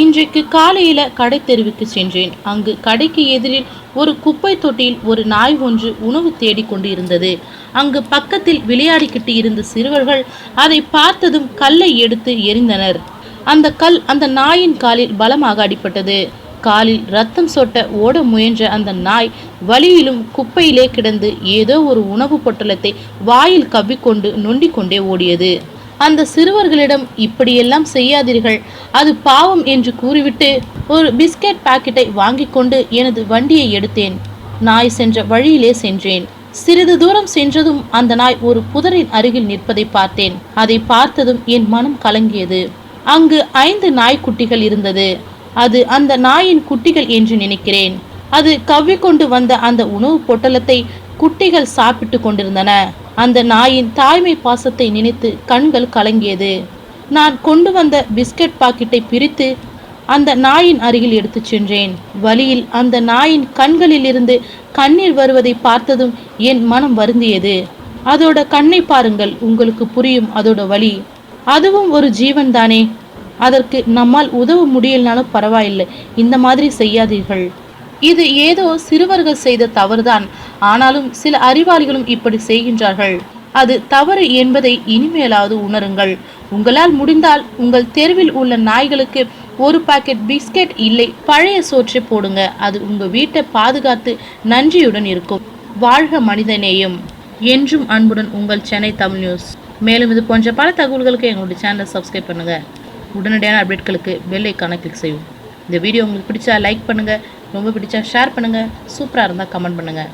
இன்றைக்கு காலையில கடை தெருவுக்கு சென்றேன். அங்கு கடைக்கு எதிரில் ஒரு குப்பை தொட்டியில் ஒரு நாய் ஒன்று உணவு தேடிக் கொண்டு இருந்தது அங்கு பக்கத்தில் விளையாடிக்கிட்டு இருந்த சிறுவர்கள் அதை பார்த்ததும் கல்லை எடுத்து எறிந்தனர். அந்த கல் அந்த நாயின் காலில் பலமாக அடிபட்டது. காலில் ரத்தம் சொட்ட ஓட முயன்ற அந்த நாய் வழியிலும் குப்பையிலே கிடந்து ஏதோ ஒரு உணவு பொட்டலத்தை வாயில் கவ்விக்கொண்டு நொண்டிக்கொண்டே ஓடியது. அந்த சிறுவர்களிடம் இப்படியெல்லாம் செய்யாதீர்கள். அது பாவம் என்று கூறிவிட்டு ஒரு பிஸ்கட் பாக்கெட்டை வாங்கிக் கொண்டு எனது வண்டியை எடுத்தேன். நாய் சென்ற வழியிலே சென்றேன். சிறிது தூரம் சென்றதும் அந்த நாய் ஒரு புதரின் அருகில் நிற்பதை பார்த்தேன். அதை பார்த்ததும் என் மனம் கலங்கியது. அங்கு ஐந்து நாய்க்குட்டிகள் இருந்தது. அது அந்த நாயின் குட்டிகள் என்று நினைக்கிறேன். அது கவ்விக்கொண்டு வந்த அந்த உணவு பொட்டலத்தை குட்டிகள் சாப்பிட்டு கொண்டிருந்தன. அந்த நாயின் தாய்மை பாசத்தை நினைத்து கண்கள் கலங்கியது. நான் கொண்டு வந்த பிஸ்கட் பாக்கெட்டை பிரித்து அந்த நாயின் அருகில் எடுத்துச் சென்றேன். வழியில் அந்த நாயின் கண்களிலிருந்து கண்ணீர் வருவதை பார்த்ததும் என் மனம் வருந்தியது. அதோட கண்ணை பாருங்கள் உங்களுக்கு புரியும் அதோட வலி அதுவும் ஒரு ஜீவன் தானே அதற்கு நம்மால் உதவ முடியலனாலும் பரவாயில்லை. இந்த மாதிரி செய்யாதீர்கள். இது ஏதோ சிறுவர்கள் செய்த தவறுதான். ஆனாலும் சில அறிவாளிகளும் இப்படி செய்கின்றார்கள். அது தவறு என்பதை இனிமேலாவது உணருங்கள். உங்களால் முடிந்தால் உங்கள் தெருவில் உள்ள நாய்களுக்கு ஒரு பாக்கெட் பிஸ்கெட் இல்லை பழைய சோற்றை போடுங்க. அது உங்க வீட்டை பாதுகாத்து நன்றியுடன் இருக்கும். வாழ்க மனிதநேயம். என்றும் அன்புடன் உங்கள் சென்னை தமிழ் நியூஸ். மேலும் இது போன்ற பல தகவல்களுக்கு எங்களுடைய சேனலை சப்ஸ்கிரைப் பண்ணுங்கள் உடனடியான அப்டேட்களுக்கு பெல் ஐக்கானை கிளிக் செய்யும் இந்த வீடியோ உங்களுக்கு பிடிச்சா லைக் பண்ணுங்கள் ரொம்ப பிடிச்சா ஷேர் பண்ணுங்கள் சூப்பராக இருந்தால் கமெண்ட் பண்ணுங்கள்